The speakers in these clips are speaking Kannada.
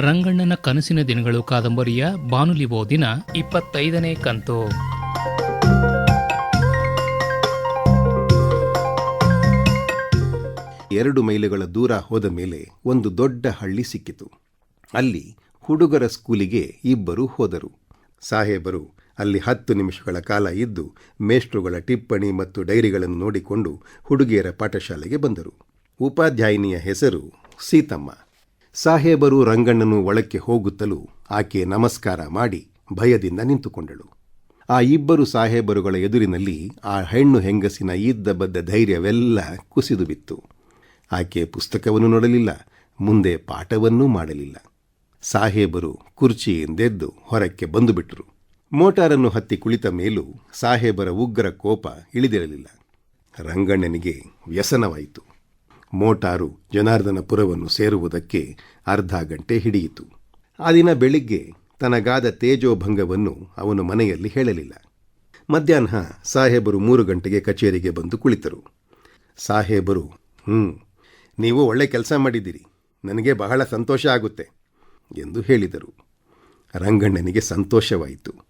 ರಂಗಣ್ಣನ ಕನಸಿನ ದಿನಗಳು ಕಾದಂಬರಿಯ ಬಾನುಲಿ ಓದಿನ ಇಪ್ಪತ್ತೈದನೇ ಕಂತು. ಎರಡು ಮೈಲುಗಳ ದೂರ ಹೋದ ಮೇಲೆ ಒಂದು ದೊಡ್ಡ ಹಳ್ಳಿ ಸಿಕ್ಕಿತು. ಅಲ್ಲಿ ಹುಡುಗರ ಸ್ಕೂಲಿಗೆ ಇಬ್ಬರು ಹೋದರು. ಸಾಹೇಬರು ಅಲ್ಲಿ ಹತ್ತು ನಿಮಿಷಗಳ ಕಾಲ ಇದ್ದು ಮೇಷ್ಟ್ರುಗಳ ಟಿಪ್ಪಣಿ ಮತ್ತು ಡೈರಿಗಳನ್ನು ನೋಡಿಕೊಂಡು ಹುಡುಗಿಯರ ಪಾಠಶಾಲೆಗೆ ಬಂದರು. ಉಪಾಧ್ಯಾಯಿನಿಯ ಹೆಸರು ಸೀತಮ್ಮ. ಸಾಹೇಬರು ರಂಗಣ್ಣನು ಒಳಕ್ಕೆ ಹೋಗುತ್ತಲೂ ಆಕೆ ನಮಸ್ಕಾರ ಮಾಡಿ ಭಯದಿಂದ ನಿಂತುಕೊಂಡಳು. ಆ ಇಬ್ಬರು ಸಾಹೇಬರುಗಳ ಎದುರಿನಲ್ಲಿ ಆ ಹೆಣ್ಣು ಹೆಂಗಸಿನ ಇದ್ದ ಬದ್ದ ಧೈರ್ಯವೆಲ್ಲ ಕುಸಿದು ಬಿತ್ತು. ಆಕೆ ಪುಸ್ತಕವನ್ನು ನೋಡಲಿಲ್ಲ, ಮುಂದೆ ಪಾಠವನ್ನೂ ಮಾಡಲಿಲ್ಲ. ಸಾಹೇಬರು ಕುರ್ಚಿಯಿಂದೆದ್ದು ಹೊರಕ್ಕೆ ಬಂದುಬಿಟ್ರು. ಮೋಟಾರನ್ನು ಹತ್ತಿ ಕುಳಿತ ಮೇಲೂ ಸಾಹೇಬರ ಉಗ್ರ ಕೋಪ ಇಳಿದಿರಲಿಲ್ಲ. ರಂಗಣ್ಣನಿಗೆ ವ್ಯಸನವಾಯಿತು. ಮೋಟಾರು ಜನಾರ್ದನಪುರವನ್ನು ಸೇರುವುದಕ್ಕೆ ಅರ್ಧ ಗಂಟೆ ಹಿಡಿಯಿತು. ಆ ದಿನ ಬೆಳಿಗ್ಗೆ ತನಗಾದ ತೇಜೋಭಂಗವನ್ನು ಅವನು ಮನೆಯಲ್ಲಿ ಹೇಳಲಿಲ್ಲ. ಮಧ್ಯಾಹ್ನ ಸಾಹೇಬರು ಮೂರು ಗಂಟೆಗೆ ಕಚೇರಿಗೆ ಬಂದು ಕುಳಿತರು. ಸಾಹೇಬರು ಹ್ಞೂ ನೀವು ಒಳ್ಳೆ ಕೆಲಸ ಮಾಡಿದ್ದೀರಿ. ನನಗೆ ಬಹಳ ಸಂತೋಷ ಆಗುತ್ತೆ, ಎಂದು ಹೇಳಿದರು. ರಂಗಣ್ಣನಿಗೆ ಸಂತೋಷವಾಯಿತು.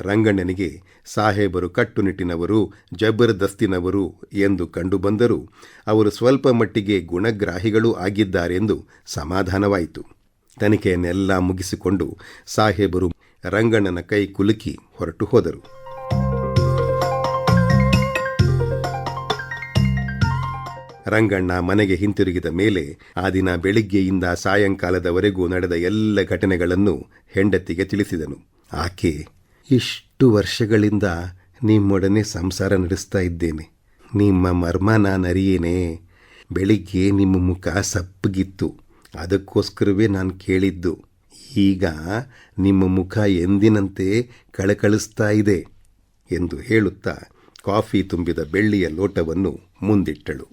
ರಂಗಣ್ಣನಿಗೆ ಸಾಹೇಬರು ಕಟ್ಟುನಿಟ್ಟಿನವರು, ಜಬರ್ದಸ್ತಿನವರು ಎಂದು ಕಂಡುಬಂದರೂ ಅವರು ಸ್ವಲ್ಪ ಮಟ್ಟಿಗೆ ಗುಣಗ್ರಾಹಿಗಳೂ ಆಗಿದ್ದಾರೆಂದು ಸಮಾಧಾನವಾಯಿತು. ತನಿಖೆಯನ್ನೆಲ್ಲ ಮುಗಿಸಿಕೊಂಡು ಸಾಹೇಬರು ರಂಗಣ್ಣನ ಕೈ ಕುಲುಕಿ ಹೊರಟು ಹೋದರು. ರಂಗಣ್ಣ ಮನೆಗೆ ಹಿಂತಿರುಗಿದ ಮೇಲೆ ಆ ದಿನ ಬೆಳಿಗ್ಗೆಯಿಂದ ಸಾಯಂಕಾಲದವರೆಗೂ ನಡೆದ ಎಲ್ಲ ಘಟನೆಗಳನ್ನು ಹೆಂಡತಿಗೆ ತಿಳಿಸಿದನು. ಆಕೆ ಇಷ್ಟು ವರ್ಷಗಳಿಂದ ನಿಮ್ಮೊಡನೆ ಸಂಸಾರ ನಡೆಸ್ತಾ ಇದ್ದೇನೆ. ನಿಮ್ಮ ಮರ್ಮ ನಾನರಿಯೇನೆ ಬೆಳಿಗ್ಗೆ ನಿಮ್ಮ ಮುಖ ಸಪ್ಪಗಿತ್ತು. ಅದಕ್ಕೋಸ್ಕರವೇ ನಾನು ಕೇಳಿದ್ದು. ಈಗ ನಿಮ್ಮ ಮುಖ ಎಂದಿನಂತೆ ಕಳಕಳಿಸ್ತಾ ಇದೆ ಎಂದು ಹೇಳುತ್ತಾ ಕಾಫಿ ತುಂಬಿದ ಬೆಳ್ಳಿಯ ಲೋಟವನ್ನು ಮುಂದಿಟ್ಟಳು.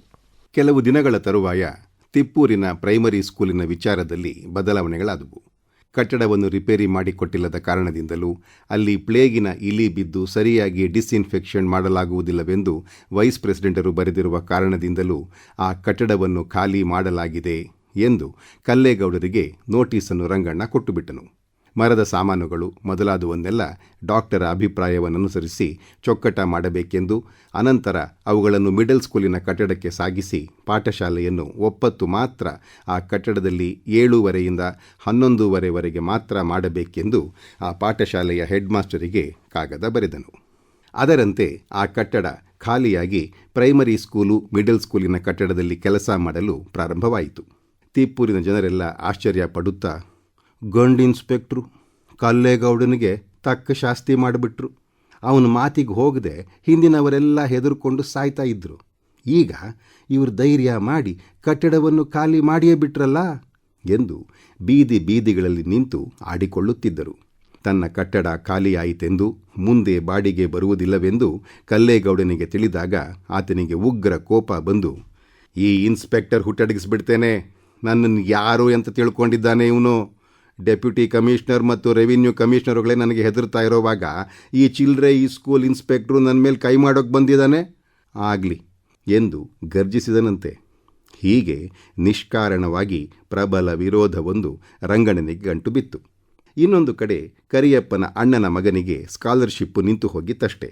ಕೆಲವು ದಿನಗಳ ತರುವಾಯ ತಿಪ್ಪೂರಿನ ಪ್ರೈಮರಿ ಸ್ಕೂಲಿನ ವಿಚಾರದಲ್ಲಿ ಬದಲಾವಣೆಗಳಾದವು. ಕಟ್ಟಡವನ್ನು ರಿಪೇರಿ ಮಾಡಿಕೊಟ್ಟಿಲ್ಲದ ಕಾರಣದಿಂದಲೂ ಅಲ್ಲಿ ಪ್ಲೇಗಿನ ಇಲಿ ಬಿದ್ದು ಸರಿಯಾಗಿ ಡಿಸ್ಇನ್ಫೆಕ್ಷನ್ ಮಾಡಲಾಗುವುದಿಲ್ಲವೆಂದು ವೈಸ್ ಪ್ರೆಸಿಡೆಂಟರು ಬರೆದಿರುವ ಕಾರಣದಿಂದಲೂ ಆ ಕಟ್ಟಡವನ್ನು ಖಾಲಿ ಮಾಡಲಾಗಿದೆ ಎಂದು ಕಲ್ಲೇಗೌಡರಿಗೆ ನೋಟಿಸನ್ನು ರಂಗಣ್ಣ ಕೊಟ್ಟುಬಿಟ್ಟನು. ಮರದ ಸಾಮಾನುಗಳು ಮೊದಲಾದವನ್ನೆಲ್ಲ ಡಾಕ್ಟರ ಅಭಿಪ್ರಾಯವನ್ನನುಸರಿಸಿ ಚೊಕ್ಕಟ ಮಾಡಬೇಕೆಂದು, ಅನಂತರ ಅವುಗಳನ್ನು ಮಿಡಲ್ ಸ್ಕೂಲಿನ ಕಟ್ಟಡಕ್ಕೆ ಸಾಗಿಸಿ ಪಾಠಶಾಲೆಯನ್ನು ಒಪ್ಪತ್ತು ಮಾತ್ರ ಆ ಕಟ್ಟಡದಲ್ಲಿ ಏಳೂವರೆಯಿಂದ ಹನ್ನೊಂದೂವರೆವರೆಗೆ ಮಾತ್ರ ಮಾಡಬೇಕೆಂದು ಆ ಪಾಠಶಾಲೆಯ ಹೆಡ್ ಮಾಸ್ಟರಿಗೆ ಕಾಗದ ಬರೆದನು. ಅದರಂತೆ ಆ ಕಟ್ಟಡ ಖಾಲಿಯಾಗಿ ಪ್ರೈಮರಿ ಸ್ಕೂಲು ಮಿಡಲ್ ಸ್ಕೂಲಿನ ಕಟ್ಟಡದಲ್ಲಿ ಕೆಲಸ ಮಾಡಲು ಪ್ರಾರಂಭವಾಯಿತು. ತಿಪ್ಪೂರಿನ ಜನರೆಲ್ಲ ಆಶ್ಚರ್ಯ ಪಡುತ್ತಾ ಗಂಡು ಇನ್ಸ್ಪೆಕ್ಟ್ರು, ಕಲ್ಲೇಗೌಡನಿಗೆ ತಕ್ಕ ಶಾಸ್ತಿ ಮಾಡಿಬಿಟ್ರು. ಅವನ ಮಾತಿಗೆ ಹೋಗದೆ ಹಿಂದಿನವರೆಲ್ಲ ಹೆದರ್ಕೊಂಡು ಸಾಯ್ತಾ ಇದ್ರು. ಈಗ ಇವರು ಧೈರ್ಯ ಮಾಡಿ ಕಟ್ಟಡವನ್ನು ಖಾಲಿ ಮಾಡಿಯೇ ಬಿಟ್ರಲ್ಲ ಎಂದು ಬೀದಿ ಬೀದಿಗಳಲ್ಲಿ ನಿಂತು ಆಡಿಕೊಳ್ಳುತ್ತಿದ್ದರು. ತನ್ನ ಕಟ್ಟಡ ಖಾಲಿಯಾಯಿತೆಂದು ಮುಂದೆ ಬಾಡಿಗೆ ಬರುವುದಿಲ್ಲವೆಂದು ಕಲ್ಲೇಗೌಡನಿಗೆ ತಿಳಿದಾಗ ಆತನಿಗೆ ಉಗ್ರ ಕೋಪ ಬಂದು, ಈ ಇನ್ಸ್ಪೆಕ್ಟರ್ ಹುಟ್ಟಡಗಿಸ್ಬಿಡ್ತೇನೆ. ನನ್ನನ್ನು ಯಾರು ಅಂತ ತಿಳ್ಕೊಂಡಿದ್ದಾನೆ ಇವನು? ಡೆಪ್ಯೂಟಿ ಕಮಿಷನರ್ ಮತ್ತು ರೆವಿನ್ಯೂ ಕಮಿಷನರ್ಗಳೇ ನನಗೆ ಹೆದರ್ತಾ ಇರೋವಾಗ, ಈ ಚಿಲ್ಡ್ರೆ ಈ ಸ್ಕೂಲ್ ಇನ್ಸ್ಪೆಕ್ಟ್ರು ನನ್ನ ಮೇಲೆ ಕೈ ಮಾಡೋಕ್ಕೆ ಬಂದಿದ್ದಾನೆ? ಆಗಲಿ, ಎಂದು ಗರ್ಜಿಸಿದನಂತೆ. ಹೀಗೆ ನಿಷ್ಕಾರಣವಾಗಿ ಪ್ರಬಲ ವಿರೋಧವೊಂದು ರಂಗಣನಿಗೆ ಗಂಟು ಬಿತ್ತು. ಇನ್ನೊಂದು ಕಡೆ ಕರಿಯಪ್ಪನ ಅಣ್ಣನ ಮಗನಿಗೆ ಸ್ಕಾಲರ್ಶಿಪ್ಪು ನಿಂತು ಹೋಗಿತ್ತಷ್ಟೆ.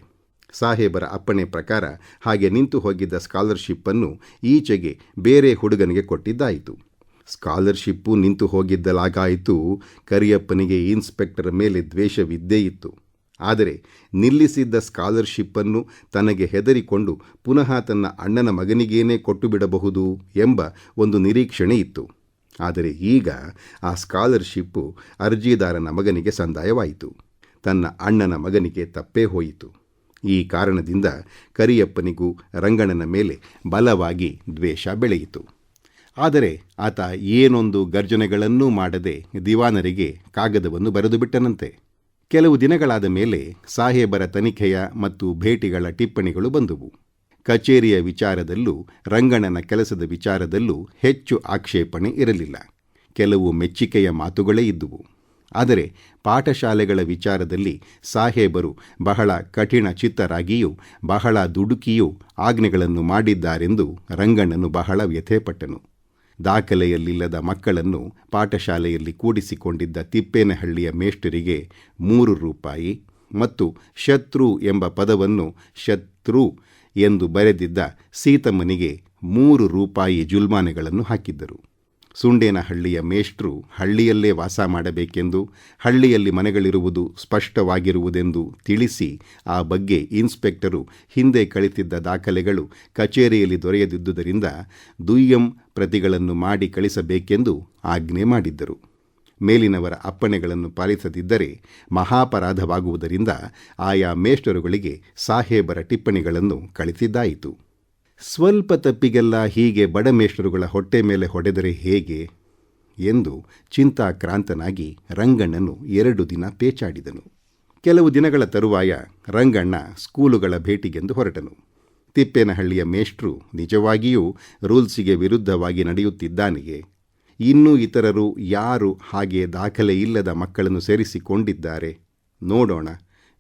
ಸಾಹೇಬರ ಅಪ್ಪಣೆ ಪ್ರಕಾರ ಹಾಗೆ ನಿಂತು ಹೋಗಿದ್ದ ಸ್ಕಾಲರ್ಶಿಪ್ಪನ್ನು ಈಚೆಗೆ ಬೇರೆ ಹುಡುಗನಿಗೆ ಕೊಟ್ಟಿದ್ದಾಯಿತು. ಸ್ಕಾಲರ್ಶಿಪ್ಪು ನಿಂತು ಹೋಗಿದ್ದಲಾಗಾಯಿತು. ಕರಿಯಪ್ಪನಿಗೆ ಇನ್ಸ್ಪೆಕ್ಟರ್ ಮೇಲೆ ದ್ವೇಷವಿದ್ದೇ ಇತ್ತು. ಆದರೆ ನಿಲ್ಲಿಸಿದ್ದ ಸ್ಕಾಲರ್ಶಿಪ್ಪನ್ನು ತನಗೆ ಹೆದರಿಕೊಂಡು ಪುನಃ ತನ್ನ ಅಣ್ಣನ ಮಗನಿಗೇನೇ ಕೊಟ್ಟು ಬಿಡಬಹುದು ಎಂಬ ಒಂದು ನಿರೀಕ್ಷಣೆ ಇತ್ತು. ಆದರೆ ಈಗ ಆ ಸ್ಕಾಲರ್ಶಿಪ್ಪು ಅರ್ಜಿದಾರನ ಮಗನಿಗೆ ಸಂದಾಯವಾಯಿತು. ತನ್ನ ಅಣ್ಣನ ಮಗನಿಗೆ ತಪ್ಪೇ ಹೋಯಿತು. ಈ ಕಾರಣದಿಂದ ಕರಿಯಪ್ಪನಿಗೂ ರಂಗಣ್ಣನ ಮೇಲೆ ಬಲವಾಗಿ ದ್ವೇಷ ಬೆಳೆಯಿತು. ಆದರೆ ಆತ ಏನೊಂದು ಗರ್ಜನೆಗಳನ್ನೂ ಮಾಡದೆ ದಿವಾನರಿಗೆ ಕಾಗದವನ್ನು ಬರೆದು ಬಿಟ್ಟನಂತೆ ಕೆಲವು ದಿನಗಳಾದ ಮೇಲೆ ಸಾಹೇಬರ ತನಿಖೆಯ ಮತ್ತು ಭೇಟಿಗಳ ಟಿಪ್ಪಣಿಗಳು ಬಂದುವು. ಕಚೇರಿಯ ವಿಚಾರದಲ್ಲೂ ರಂಗಣ್ಣನ ಕೆಲಸದ ವಿಚಾರದಲ್ಲೂ ಹೆಚ್ಚು ಆಕ್ಷೇಪಣೆ ಇರಲಿಲ್ಲ. ಕೆಲವು ಮೆಚ್ಚಿಕೆಯ ಮಾತುಗಳೇ ಇದ್ದುವು. ಆದರೆ ಪಾಠಶಾಲೆಗಳ ವಿಚಾರದಲ್ಲಿ ಸಾಹೇಬರು ಬಹಳ ಕಠಿಣ ಚಿತ್ತರಾಗಿಯೂ ಬಹಳ ದುಡುಕಿಯೂ ಆಜ್ಞೆಗಳನ್ನು ಮಾಡಿದ್ದಾರೆಂದು ರಂಗಣ್ಣನು ಬಹಳ ವ್ಯಥೆಪಟ್ಟನು. ದಾಖಲೆಯಲ್ಲಿಲ್ಲದ ಮಕ್ಕಳನ್ನು ಪಾಠಶಾಲೆಯಲ್ಲಿ ಕೂಡಿಸಿಕೊಂಡಿದ್ದ ತಿಪ್ಪೇನಹಳ್ಳಿಯ ಮೇಷ್ಟರಿಗೆ ಮೂರು ರೂಪಾಯಿ ಮತ್ತು ಶತ್ರು ಎಂಬ ಪದವನ್ನು ಶತ್ರು ಎಂದು ಬರೆದಿದ್ದ ಸೀತಮ್ಮನಿಗೆ ಮೂರು ರೂಪಾಯಿ ಜುಲ್ಮಾನೆಗಳನ್ನು ಹಾಕಿದ್ದರು. ಸುಂಡೇನಹಳ್ಳಿಯ ಮೇಷ್ಟ್ರು ಹಳ್ಳಿಯಲ್ಲೇ ವಾಸ ಮಾಡಬೇಕೆಂದು, ಹಳ್ಳಿಯಲ್ಲಿ ಮನೆಗಳಿರುವುದು ಸ್ಪಷ್ಟವಾಗಿರುವುದೆಂದು ತಿಳಿಸಿ ಆ ಬಗ್ಗೆ ಇನ್ಸ್ಪೆಕ್ಟರು ಹಿಂದೆ ಕಳಿತಿದ್ದ ದಾಖಲೆಗಳು ಕಚೇರಿಯಲ್ಲಿ ದೊರೆಯದಿದ್ದುದರಿಂದ ದುಯ್ಯಂ ಪ್ರತಿಗಳನ್ನು ಮಾಡಿ ಕಳಿಸಬೇಕೆಂದು ಆಜ್ಞೆ ಮಾಡಿದ್ದರು. ಮೇಲಿನವರ ಅಪ್ಪಣೆಗಳನ್ನು ಪಾಲಿಸದಿದ್ದರೆ ಮಹಾಪರಾಧವಾಗುವುದರಿಂದ ಆಯಾ ಮೇಷ್ಟರುಗಳಿಗೆ ಸಾಹೇಬರ ಟಿಪ್ಪಣಿಗಳನ್ನು ಕಳಿಸಿದ್ದಾಯಿತು. ಸ್ವಲ್ಪ ತಪ್ಪಿಗೆಲ್ಲ ಹೀಗೆ ಬಡಮೇಶ್ವರುಗಳ ಹೊಟ್ಟೆ ಮೇಲೆ ಹೊಡೆದರೆ ಹೇಗೆ? ಎಂದು ಚಿಂತಾಕ್ರಾಂತನಾಗಿ ರಂಗಣ್ಣನು ಎರಡು ದಿನ ಪೇಚಾಡಿದನು. ಕೆಲವು ದಿನಗಳ ತರುವಾಯ ರಂಗಣ್ಣ ಸ್ಕೂಲುಗಳ ಭೇಟಿಗೆಂದು ಹೊರಟನು. ತಿಪ್ಪೇನಹಳ್ಳಿಯ ಮೇಷ್ಟ್ರು ನಿಜವಾಗಿಯೂ ರೂಲ್ಸಿಗೆ ವಿರುದ್ಧವಾಗಿ ನಡೆಯುತ್ತಿದ್ದಾನೆಯೇ? ಇನ್ನೂ ಇತರರು ಯಾರು ಹಾಗೆ ದಾಖಲೆ ಇಲ್ಲದ ಮಕ್ಕಳನ್ನು ಸೇರಿಸಿಕೊಂಡಿದ್ದಾರೆ? ನೋಡೋಣ.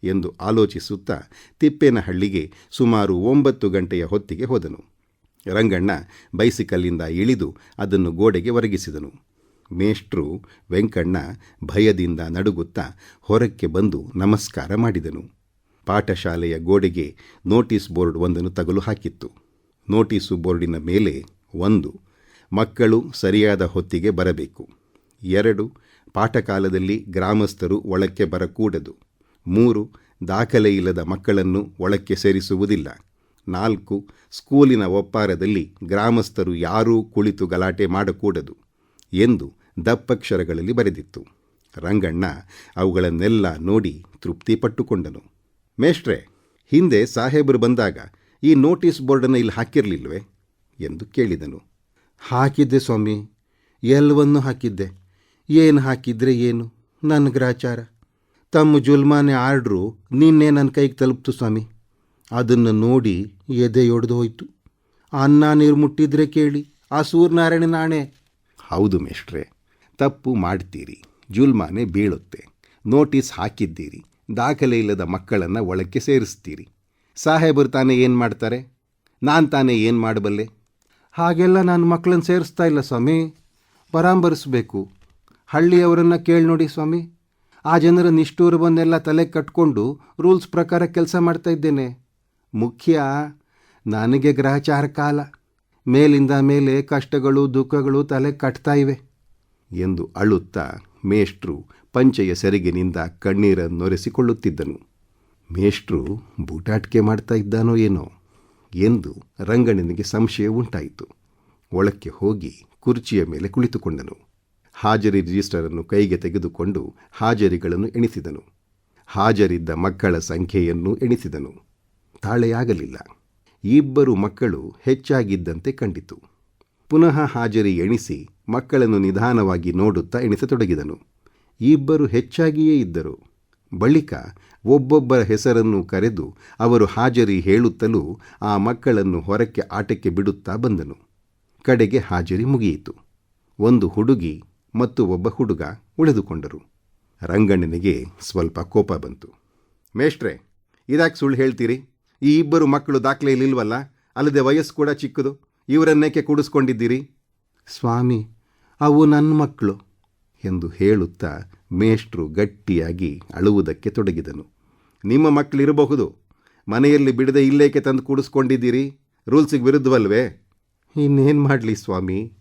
ಎಂದು ಆಲೋಚಿಸುತ್ತಾ ತಿಪ್ಪೇನಹಳ್ಳಿಗೆ ಸುಮಾರು ಒಂಬತ್ತು ಗಂಟೆಯ ಹೊತ್ತಿಗೆ ಹೋದನು. ರಂಗಣ್ಣ ಬೈಸಿಕಲ್ಲಿಂದ ಇಳಿದು ಅದನ್ನು ಗೋಡೆಗೆ ಒರಗಿಸಿದನು. ಮೇಷ್ಟ್ರು ವೆಂಕಣ್ಣ ಭಯದಿಂದ ನಡುಗುತ್ತಾ ಹೊರಕ್ಕೆ ಬಂದು ನಮಸ್ಕಾರ ಮಾಡಿದನು. ಪಾಠಶಾಲೆಯ ಗೋಡೆಗೆ ನೋಟಿಸ್ ಬೋರ್ಡ್ ಒಂದನ್ನು ತಗಲು ಹಾಕಿತ್ತು. ನೋಟಿಸು ಬೋರ್ಡಿನ ಮೇಲೆ ಒಂದು, ಮಕ್ಕಳು ಸರಿಯಾದ ಹೊತ್ತಿಗೆ ಬರಬೇಕು. ಎರಡು, ಪಾಠಕಾಲದಲ್ಲಿ ಗ್ರಾಮಸ್ಥರು ಒಳಕ್ಕೆ ಬರಕೂಡದು. ಮೂರು, ದಾಖಲೆ ಇಲ್ಲದ ಮಕ್ಕಳನ್ನು ಒಳಕ್ಕೆ ಸೇರಿಸುವುದಿಲ್ಲ. ನಾಲ್ಕು, ಸ್ಕೂಲಿನ ಒಪ್ಪಾರದಲ್ಲಿ ಗ್ರಾಮಸ್ಥರು ಯಾರೂ ಕುಳಿತು ಗಲಾಟೆ ಮಾಡಕೂಡದು ಎಂದು ದಪ್ಪಕ್ಷರಗಳಲ್ಲಿ ಬರೆದಿತ್ತು. ರಂಗಣ್ಣ ಅವುಗಳನ್ನೆಲ್ಲ ನೋಡಿ ತೃಪ್ತಿಪಟ್ಟುಕೊಂಡನು. ಮೇಷ್ಟ್ರೆ, ಹಿಂದೆ ಸಾಹೇಬರು ಬಂದಾಗ ಈ ನೋಟಿಸ್ ಬೋರ್ಡನ್ನು ಇಲ್ಲಿ ಹಾಕಿರಲಿಲ್ವೇ ಎಂದು ಕೇಳಿದನು. ಹಾಕಿದ್ದೆ ಸ್ವಾಮಿ. ಎಲ್ಲವನ್ನೂ ಹಾಕಿದ್ದೆ. ಏನು ಹಾಕಿದ್ರೆ ಏನು? ನನ್ನ ಗ್ರಾಚಾರ. ತಮ್ಮ ಜುಲ್ಮಾನೆ ಆರ್ಡ್ರು ನಿನ್ನೆ ನನ್ನ ಕೈಗೆ ತಲುಪ್ತು ಸ್ವಾಮಿ. ಅದನ್ನು ನೋಡಿ ಎದೆಯೊಡೆದು ಹೋಯ್ತು. ಅನ್ನ ನೀರು ಮುಟ್ಟಿದ್ರೆ ಕೇಳಿ ಆ ಸೂರ್ಯನಾರಾಯಣ ಆಣೆ ಹೌದು ಮೇಷ್ಟ್ರೆ ತಪ್ಪು ಮಾಡ್ತೀರಿ ಜುಲ್ಮಾನೆ ಬೀಳುತ್ತೆ. ನೋಟಿಸ್ ಹಾಕಿದ್ದೀರಿ ದಾಖಲೆ ಇಲ್ಲದ ಮಕ್ಕಳನ್ನು ಒಳಕ್ಕೆ ಸೇರಿಸ್ತೀರಿ. ಸಾಹೇಬರು ತಾನೇ ಏನು ಮಾಡ್ತಾರೆ? ನಾನು ತಾನೇ ಏನು ಮಾಡಬಲ್ಲೆ? ಹಾಗೆಲ್ಲ ನಾನು ಮಕ್ಕಳನ್ನು ಸೇರಿಸ್ತಾ ಇಲ್ಲ ಸ್ವಾಮಿ. ಪರಾಂಬರಿಸಬೇಕು. ಹಳ್ಳಿಯವರನ್ನು ಕೇಳಿ ನೋಡಿ ಸ್ವಾಮಿ. ಆ ಜನರ ನಿಷ್ಠೂರವನ್ನೆಲ್ಲ ತಲೆ ಕಟ್ಕೊಂಡು ರೂಲ್ಸ್ ಪ್ರಕಾರ ಕೆಲಸ ಮಾಡ್ತಾ ಇದ್ದೇನೆ. ಮುಖ್ಯ, ನನಗೆ ಗ್ರಹಚಾರ ಕಾಲ. ಮೇಲಿಂದ ಮೇಲೆ ಕಷ್ಟಗಳು, ದುಃಖಗಳು ತಲೆ ಕಟ್ತಾ ಇವೆ ಎಂದು ಅಳುತ್ತಾ ಮೇಷ್ಟ್ರು ಪಂಚೆಯ ಸೆರಗಿನಿಂದ ಕಣ್ಣೀರನ್ನೊರೆಸಿಕೊಳ್ಳುತ್ತಿದ್ದನು ಮೇಷ್ಟ್ರು ಬೂಟಾಟಿಕೆ ಮಾಡ್ತಾ ಇದ್ದಾನೋ ಏನೋ ಎಂದು ರಂಗಣ್ಣನಿಗೆ ಸಂಶಯ ಉಂಟಾಯಿತು. ಒಳಕ್ಕೆ ಹೋಗಿ ಕುರ್ಚಿಯ ಮೇಲೆ ಕುಳಿತುಕೊಂಡನು. ಹಾಜರಿ ರಿಜಿಸ್ಟರನ್ನು ಕೈಗೆ ತೆಗೆದುಕೊಂಡು ಹಾಜರಿಗಳನ್ನು ಎಣಿಸಿದನು. ಹಾಜರಿದ್ದ ಮಕ್ಕಳ ಸಂಖ್ಯೆಯನ್ನು ಎಣಿಸಿದನು. ತಾಳೆಯಾಗಲಿಲ್ಲ. ಇಬ್ಬರು ಮಕ್ಕಳು ಹೆಚ್ಚಾಗಿದ್ದಂತೆ ಕಂಡಿತು. ಪುನಃ ಹಾಜರಿ ಎಣಿಸಿ ಮಕ್ಕಳನ್ನು ನಿಧಾನವಾಗಿ ನೋಡುತ್ತಾ ಎಣಿಸತೊಡಗಿದನು. ಇಬ್ಬರು ಹೆಚ್ಚಾಗಿಯೇ ಇದ್ದರು. ಬಳಿಕ ಒಬ್ಬೊಬ್ಬರ ಹೆಸರನ್ನು ಕರೆದು ಅವರು ಹಾಜರಿ ಹೇಳುತ್ತಲೂ ಆ ಮಕ್ಕಳನ್ನು ಹೊರಕ್ಕೆ ಆಟಕ್ಕೆ ಬಿಡುತ್ತಾ ಬಂದನು. ಕಡೆಗೆ ಹಾಜರಿ ಮುಗಿಯಿತು. ಒಂದು ಹುಡುಗಿ ಮತ್ತು ಒಬ್ಬ ಹುಡುಗ ಉಳಿದುಕೊಂಡರು. ರಂಗಣ್ಣನಿಗೆ ಸ್ವಲ್ಪ ಕೋಪ ಬಂತು. ಮೇಷ್ಟ್ರೆ, ಇದಾಕೆ ಸುಳ್ಳು ಹೇಳ್ತೀರಿ? ಈ ಇಬ್ಬರು ಮಕ್ಕಳು ದಾಖಲೆಯಲ್ಲಿಲ್ವಲ್ಲ ಅಲ್ಲದೆ ವಯಸ್ಸು ಕೂಡ ಚಿಕ್ಕದು. ಇವರನ್ನೇಕೆ ಕೂಡಿಸ್ಕೊಂಡಿದ್ದೀರಿ? ಸ್ವಾಮಿ, ಅವು ನನ್ನ ಮಕ್ಕಳು ಎಂದು ಹೇಳುತ್ತಾ ಮೇಷ್ಟ್ರು ಗಟ್ಟಿಯಾಗಿ ಅಳುವುದಕ್ಕೆ ತೊಡಗಿದನು. ನಿಮ್ಮ ಮಕ್ಕಳಿರಬಹುದು. ಮನೆಯಲ್ಲಿ ಬಿಡದೆ ಇಲ್ಲೇಕೆ ತಂದು ಕೂಡಿಸ್ಕೊಂಡಿದ್ದೀರಿ? ರೂಲ್ಸಿಗೆ ವಿರುದ್ಧವಲ್ವೇ? ಇನ್ನೇನು ಮಾಡಲಿ ಸ್ವಾಮಿ?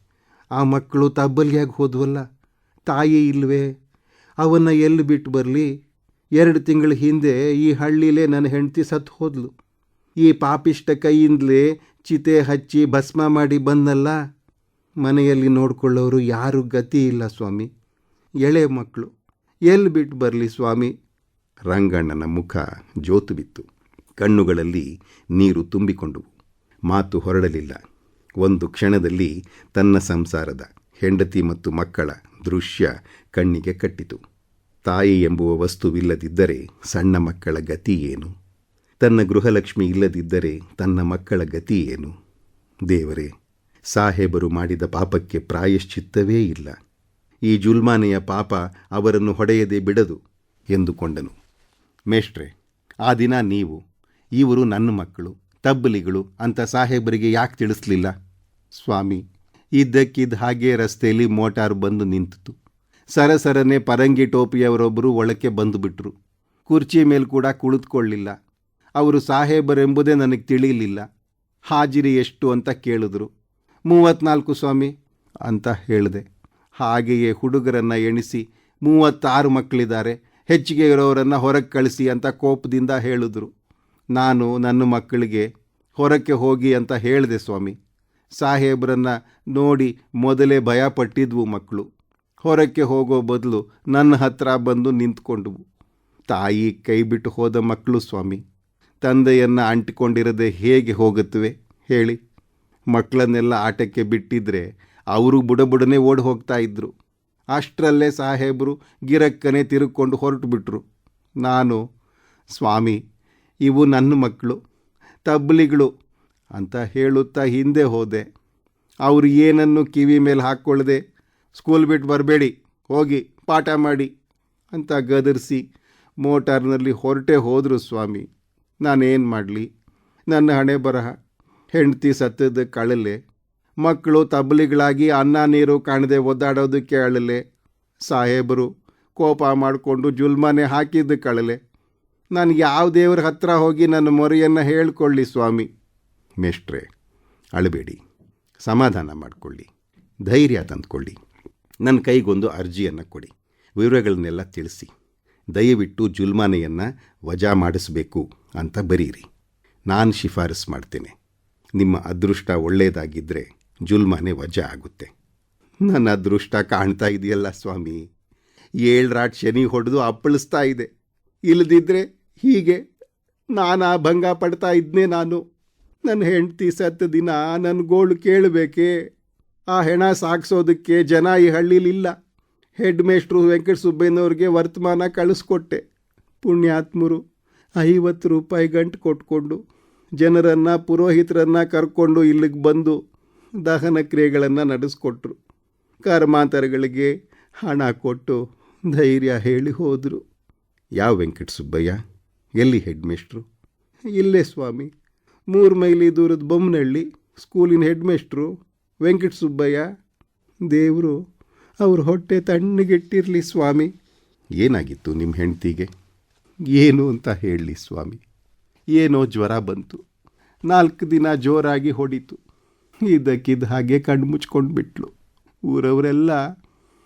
ಆ ಮಕ್ಕಳು ತಬ್ಬಲಿಯಾಗಿ ಹೋದ್ವಲ್ಲ? ತಾಯಿ ಇಲ್ವೇ? ಅವನ್ನ ಎಲ್ಲಿ ಬಿಟ್ಟು ಬರಲಿ? ಎರಡು ತಿಂಗಳ ಹಿಂದೆ ಈ ಹಳ್ಳಿಲೇ ನನ್ನ ಹೆಂಡತಿ ಸತ್ತು ಹೋದ್ಲು. ಈ ಪಾಪಿಷ್ಟ ಕೈಯಿಂದಲೇ ಚಿತೆ ಹಚ್ಚಿ ಭಸ್ಮ ಮಾಡಿ ಬಂದಲ್ಲ? ಮನೆಯಲ್ಲಿ ನೋಡ್ಕೊಳ್ಳೋರು ಯಾರು ಗತಿ ಇಲ್ಲ ಸ್ವಾಮಿ. ಎಳೆ ಮಕ್ಕಳು. ಎಲ್ಲಿ ಬಿಟ್ಟು ಬರಲಿ ಸ್ವಾಮಿ? ರಂಗಣ್ಣನ ಮುಖ ಜೋತು ಬಿತ್ತು. ಕಣ್ಣುಗಳಲ್ಲಿ ನೀರು ತುಂಬಿಕೊಂಡವು. ಮಾತು ಹೊರಡಲಿಲ್ಲ. ಒಂದು ಕ್ಷಣದಲ್ಲಿ ತನ್ನ ಸಂಸಾರದ ಹೆಂಡತಿ ಮತ್ತು ಮಕ್ಕಳ ದೃಶ್ಯ ಕಣ್ಣಿಗೆ ಕಟ್ಟಿತು. ತಾಯಿ ಎಂಬುವ ವಸ್ತುವಿಲ್ಲದಿದ್ದರೆ ಸಣ್ಣ ಮಕ್ಕಳ ಗತಿ ಏನು? ತನ್ನ ಗೃಹಲಕ್ಷ್ಮಿ ಇಲ್ಲದಿದ್ದರೆ ತನ್ನ ಮಕ್ಕಳ ಗತಿ ಏನು? ದೇವರೇ, ಸಾಹೇಬರು ಮಾಡಿದ ಪಾಪಕ್ಕೆ ಪ್ರಾಯಶ್ಚಿತ್ತವೇ ಇಲ್ಲ. ಈ ಜುಲ್ಮಾನೆಯ ಪಾಪ ಅವರನ್ನು ಹೊಡೆಯದೆ ಬಿಡದು ಎಂದುಕೊಂಡನು. ಮೇಷ್ಟ್ರೆ, ಆ ದಿನ ನೀವು, ಇವರು ನನ್ನ ಮಕ್ಕಳು, ತಬ್ಬಲಿಗಳು ಅಂತ ಸಾಹೇಬರಿಗೆ ಯಾಕೆ ತಿಳಿಸ್ಲಿಲ್ಲ? ಸ್ವಾಮಿ. ಇದ್ದಕ್ಕಿದ್ದ ಹಾಗೆ ರಸ್ತೆಯಲ್ಲಿ ಮೋಟಾರ್ ಬಂದು ನಿಂತಿತು ಸರಸರನೆ ಪರಂಗಿ ಟೋಪಿಯವರೊಬ್ಬರು ಒಳಕ್ಕೆ ಬಂದುಬಿಟ್ರು ಕುರ್ಚಿ ಮೇಲೆ ಕೂಡ ಕುಳಿತುಕೊಳ್ಳಿಲ್ಲ. ಅವರು ಸಾಹೇಬರೆಂಬುದೇ ನನಗೆ ತಿಳಿಯಲಿಲ್ಲ ಹಾಜಿರಿ ಎಷ್ಟು ಅಂತ ಕೇಳಿದ್ರು. ಮೂವತ್ನಾಲ್ಕು ಸ್ವಾಮಿ, ಅಂತ ಹೇಳಿದೆ. ಹಾಗೆಯೇ ಹುಡುಗರನ್ನು ಎಣಿಸಿ ಮೂವತ್ತಾರು ಮಕ್ಕಳಿದ್ದಾರೆ. ಹೆಚ್ಚಿಗೆ ಇರೋರನ್ನು ಹೊರಗೆ ಕಳಿಸಿ ಅಂತ ಕೋಪದಿಂದ ಹೇಳಿದ್ರು. ನಾನು ನನ್ನ ಮಕ್ಕಳಿಗೆ ಹೊರಕ್ಕೆ ಹೋಗಿ ಅಂತ ಹೇಳಿದೆ ಸ್ವಾಮಿ. ಸಾಹೇಬ್ರನ್ನ ನೋಡಿ ಮೊದಲೇ ಭಯಪಟ್ಟಿದ್ವು ಮಕ್ಕಳು. ಹೊರಕ್ಕೆ ಹೋಗೋ ಬದಲು ನನ್ನ ಹತ್ರ ಬಂದು ನಿಂತ್ಕೊಂಡವು. ತಾಯಿ ಕೈ ಬಿಟ್ಟು ಹೋದ ಮಕ್ಕಳು ಸ್ವಾಮಿ, ತಂದೆಯನ್ನು ಅಂಟಿಕೊಂಡಿರದೆ ಹೇಗೆ ಹೋಗುತ್ತವೆ ಹೇಳಿ. ಮಕ್ಕಳನ್ನೆಲ್ಲ ಆಟಕ್ಕೆ ಬಿಟ್ಟಿದ್ರೆ ಅವರು ಬುಡಬುಡನೆ ಓಡಿ ಹೋಗ್ತಾ ಇದ್ದರು ಅಷ್ಟರಲ್ಲೇ ಸಾಹೇಬರು ಗಿರಕ್ಕನೆ ತಿರುಕೊಂಡು ಹೊರಟು ಬಿಟ್ರು ನಾನು, ಸ್ವಾಮಿ, ಇವು ನನ್ನ ಮಕ್ಕಳು, ತಬ್ಲಿಗಳು ಅಂತ ಹೇಳುತ್ತಾ ಹಿಂದೆ ಹೋದೆ. ಅವರು ಏನನ್ನು ಕಿವಿ ಮೇಲೆ ಹಾಕ್ಕೊಳ್ಳದೆ ಸ್ಕೂಲ್ ಬಿಟ್ಟು ಬರಬೇಡಿ, ಹೋಗಿ ಪಾಠ ಮಾಡಿ ಅಂತ ಗದರಿಸಿ ಮೋಟಾರ್ನಲ್ಲಿ ಹೊರಟೆ ಹೋದರು ಸ್ವಾಮಿ. ನಾನೇನು ಮಾಡಲಿ? ನನ್ನ ಹಣೆ ಬರಹ. ಹೆಂಡತಿ ಸತ್ತದ ಕಳಲೆ. ಮಕ್ಕಳು ತಬಲಿಗಳಾಗಿ ಅನ್ನ ನೀರು ಕಾಣದೆ ಒದ್ದಾಡೋದಕ್ಕೆ ಅಳಲೆ ಸಾಹೇಬರು ಕೋಪ ಮಾಡಿಕೊಂಡು ಜುಲ್ಮಾನೆ ಹಾಕಿದ್ದು ಕಳಲೆ. ನಾನು ಯಾವ ದೇವ್ರ ಹತ್ರ ಹೋಗಿ ನನ್ನ ಮೊರೆಯನ್ನು ಹೇಳ್ಕೊಳ್ಳಿ ಸ್ವಾಮಿ. ಮೇಷ್ಟ್ರೆ, ಅಳಬೇಡಿ. ಸಮಾಧಾನ ಮಾಡಿಕೊಳ್ಳಿ. ಧೈರ್ಯ ತಂದುಕೊಳ್ಳಿ. ನನ್ನ ಕೈಗೊಂದು ಅರ್ಜಿಯನ್ನು ಕೊಡಿ. ವಿವರಗಳನ್ನೆಲ್ಲ ತಿಳಿಸಿ. ದಯವಿಟ್ಟು ಜುಲ್ಮಾನೆಯನ್ನು ವಜಾ ಮಾಡಿಸಬೇಕು ಅಂತ ಬರೀರಿ. ನಾನು ಶಿಫಾರಸು ಮಾಡ್ತೇನೆ. ನಿಮ್ಮ ಅದೃಷ್ಟ ಒಳ್ಳೆಯದಾಗಿದ್ದರೆ ಜುಲ್ಮಾನೆ ವಜಾ ಆಗುತ್ತೆ. ನನ್ನ ಅದೃಷ್ಟ ಕಾಣ್ತಾ ಇದೆಯಲ್ಲ ಸ್ವಾಮಿ. ಏಳ್ರಾಟ್ ಶನಿ ಹೊಡೆದು ಅಪ್ಪಳಿಸ್ತಾ ಇದೆ. ಇಲ್ಲದಿದ್ದರೆ ಹೀಗೆ ನಾನು ಆ ಭಂಗ ಪಡ್ತಾ ಇದ್ನೇ ನಾನು. ನನ್ನ ಹೆಂಡತಿ ಸತ್ತ ದಿನ ನನ್ನ ಗೋಳು ಕೇಳಬೇಕೆ. ಆ ಹೆಣ ಸಾಗಿಸೋದಕ್ಕೆ ಜನ ಈ ಹಳ್ಳಿಲಿಲ್ಲ ಹೆಡ್ ಮೇಸ್ಟ್ರು ವೆಂಕಟ ಸುಬ್ಬಯ್ಯನವ್ರಿಗೆ ವರ್ತಮಾನ ಕಳಿಸ್ಕೊಟ್ಟೆ. ಪುಣ್ಯಾತ್ಮರು ಐವತ್ತು ರೂಪಾಯಿ ಗಂಟು ಕೊಟ್ಕೊಂಡು, ಜನರನ್ನು ಪುರೋಹಿತರನ್ನು ಕರ್ಕೊಂಡು ಇಲ್ಲಿಗೆ ಬಂದು ದಹನ ಕ್ರಿಯೆಗಳನ್ನು ನಡೆಸ್ಕೊಟ್ರು. ಕರ್ಮಾಂತರಗಳಿಗೆ ಹಣ ಕೊಟ್ಟು ಧೈರ್ಯ ಹೇಳಿ ಹೋದರು. ಯಾವ ವೆಂಕಟ ಸುಬ್ಬಯ್ಯ ಎಲ್ಲಿ ಹೆಡ್ ಮೇಸ್ಟ್ರು ಇಲ್ಲೇ ಸ್ವಾಮಿ. ಮೂರು ಮೈಲಿ ದೂರದ ಬೊಮ್ಮನಹಳ್ಳಿ, ಸ್ಕೂಲಿನ ಹೆಡ್ ಮೇಸ್ಟ್ರು ವೆಂಕಟ ಸುಬ್ಬಯ್ಯ, ದೇವರು, ಅವ್ರ ಹೊಟ್ಟೆ ತಣ್ಣಗಿಟ್ಟಿರಲಿ ಸ್ವಾಮಿ. ಏನಾಗಿತ್ತು ನಿಮ್ಮ ಹೆಂಡ್ತಿಗೆ? ಏನು ಅಂತ ಹೇಳಲಿ ಸ್ವಾಮಿ. ಏನೋ ಜ್ವರ ಬಂತು. ನಾಲ್ಕು ದಿನ ಜೋರಾಗಿ ಹೊಡಿತು. ಇದಕ್ಕಿದ್ದ ಹಾಗೆ ಕಣ್ಣು ಮುಚ್ಕೊಂಡು ಬಿಟ್ಲು. ಊರವರೆಲ್ಲ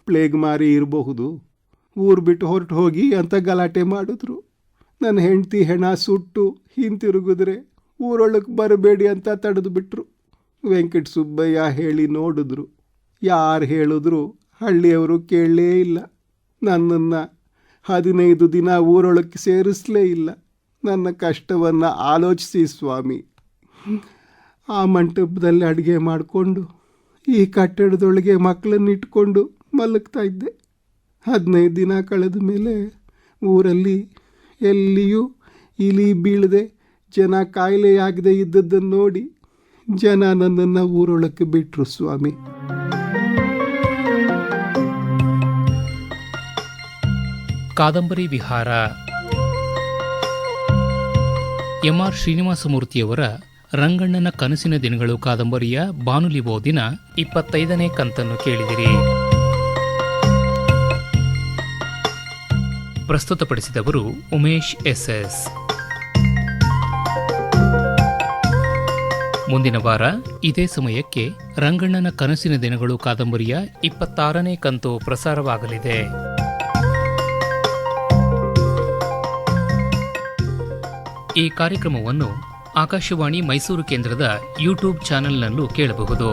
ಪ್ಲೇಗ್ ಮಾರಿ ಇರಬಹುದು. ಊರು ಬಿಟ್ಟು ಹೊರಟು ಹೋಗಿ ಅಂತ ಗಲಾಟೆ ಮಾಡಿದ್ರು. ನನ್ನ ಹೆಂಡತಿ ಹೆಣ ಸುಟ್ಟು ಹಿಂತಿರುಗಿದ್ರೆ ಊರೊಳಗೆ ಬರಬೇಡಿ ಅಂತ ತಡೆದು ಬಿಟ್ಟರು ವೆಂಕಟ ಸುಬ್ಬಯ್ಯ ಹೇಳಿ ನೋಡಿದ್ರು. ಯಾರು ಹೇಳಿದ್ರು ಹಳ್ಳಿಯವರು ಕೇಳಲೇ ಇಲ್ಲ. ನನ್ನನ್ನು ಹದಿನೈದು ದಿನ ಊರೊಳಕ್ಕೆ ಸೇರಿಸಲೇ ಇಲ್ಲ. ನನ್ನ ಕಷ್ಟವನ್ನು ಆಲೋಚಿಸಿ ಸ್ವಾಮಿ. ಆ ಮಂಟಪದಲ್ಲಿ ಅಡುಗೆ ಮಾಡಿಕೊಂಡು, ಈ ಕಟ್ಟಡದೊಳಗೆ ಮಕ್ಕಳನ್ನ ಇಟ್ಕೊಂಡು ಮಲಗ್ತಾ ಇದ್ದೆ. ಹದಿನೈದು ದಿನ ಕಳೆದ ಮೇಲೆ ಊರಲ್ಲಿ ಎಲ್ಲಿಯೂ ಇಲಿ ಬೀಳದೆ ಜನ ಕಾಯಿಲೆಯಾಗದೆ ಇದ್ದದ್ದನ್ನು ನೋಡಿ ಜನ ನನ್ನನ್ನು ಊರೊಳಕ್ಕೆ ಬಿಟ್ಟರು ಸ್ವಾಮಿ. ಕಾದಂಬರಿ ವಿಹಾರ. ಎಂ ಆರ್ ಶ್ರೀನಿವಾಸಮೂರ್ತಿಯವರ ರಂಗಣ್ಣನ ಕನಸಿನ ದಿನಗಳು ಕಾದಂಬರಿಯ ಬಾನುಲಿ ಬೋದಿನ ಇಪ್ಪತ್ತೈದನೇ ಕಂತನ್ನು ಕೇಳಿದಿರಿ. ಪ್ರಸ್ತುತಪಡಿಸಿದವರು ಉಮೇಶ್ ಎಸ್. ಮುಂದಿನ ವಾರ ಇದೇ ಸಮಯಕ್ಕೆ ರಂಗಣ್ಣನ ಕನಸಿನ ದಿನಗಳು ಕಾದಂಬರಿಯ ಇಪ್ಪತ್ತಾರನೇ ಕಂತು ಪ್ರಸಾರವಾಗಲಿದೆ. ಈ ಕಾರ್ಯಕ್ರಮವನ್ನು ಆಕಾಶವಾಣಿ ಮೈಸೂರು ಕೇಂದ್ರದ ಯೂಟ್ಯೂಬ್ ಚಾನೆಲ್ನಲ್ಲೂ ಕೇಳಬಹುದು.